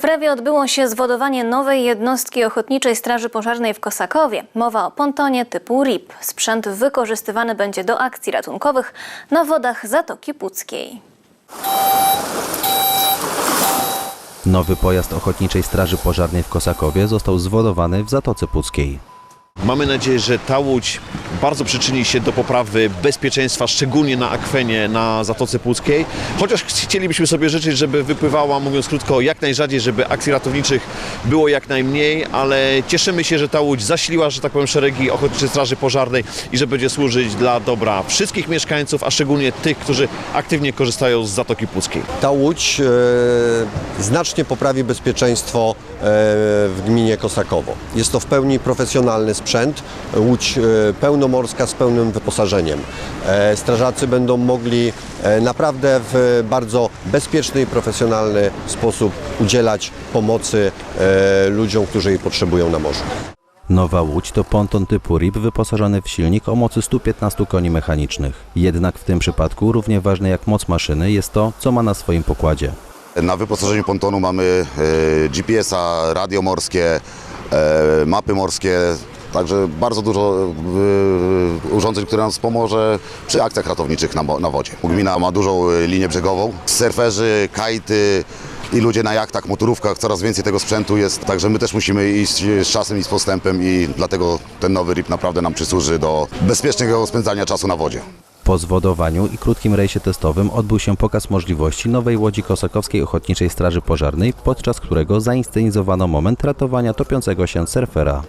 W Rewie odbyło się zwodowanie nowej jednostki Ochotniczej Straży Pożarnej w Kosakowie. Mowa o pontonie typu RIP. Sprzęt wykorzystywany będzie do akcji ratunkowych na wodach Zatoki Puckiej. Nowy pojazd Ochotniczej Straży Pożarnej w Kosakowie został zwodowany w Zatoce Puckiej. Mamy nadzieję, że ta łódź bardzo przyczyni się do poprawy bezpieczeństwa, szczególnie na akwenie na Zatoce Puckiej. Chociaż chcielibyśmy sobie życzyć, żeby wypływała, mówiąc krótko, jak najrzadziej, żeby akcji ratowniczych było jak najmniej, ale cieszymy się, że ta łódź zasiliła, że tak powiem, szeregi Ochotniczej Straży Pożarnej i że będzie służyć dla dobra wszystkich mieszkańców, a szczególnie tych, którzy aktywnie korzystają z Zatoki Puckiej. Ta łódź e, znacznie poprawi bezpieczeństwo e, w gminie Kosakowo. Jest to w pełni profesjonalny sprzęt, łódź e, pełnomorska z pełnym wyposażeniem. E, strażacy będą mogli e, naprawdę w bardzo bezpieczny i profesjonalny sposób udzielać pomocy ludziom, którzy jej potrzebują na morzu. Nowa łódź to ponton typu RIP wyposażony w silnik o mocy 115 koni mechanicznych. Jednak w tym przypadku równie ważne jak moc maszyny jest to, co ma na swoim pokładzie. Na wyposażeniu pontonu mamy GPS-a, radio morskie, mapy morskie, także bardzo dużo e, urządzeń, które nam wspomoże przy akcjach ratowniczych na wodzie. Gmina ma dużą e, linię brzegową, surferzy, kajty i ludzie na jachtach, motorówkach, coraz więcej tego sprzętu jest, także my też musimy iść z czasem i z postępem i dlatego ten nowy RIP naprawdę nam przysłuży do bezpiecznego spędzania czasu na wodzie. Po zwodowaniu i krótkim rejsie testowym odbył się pokaz możliwości nowej łodzi Kosakowskiej Ochotniczej Straży Pożarnej, podczas którego zainscenizowano moment ratowania topiącego się surfera.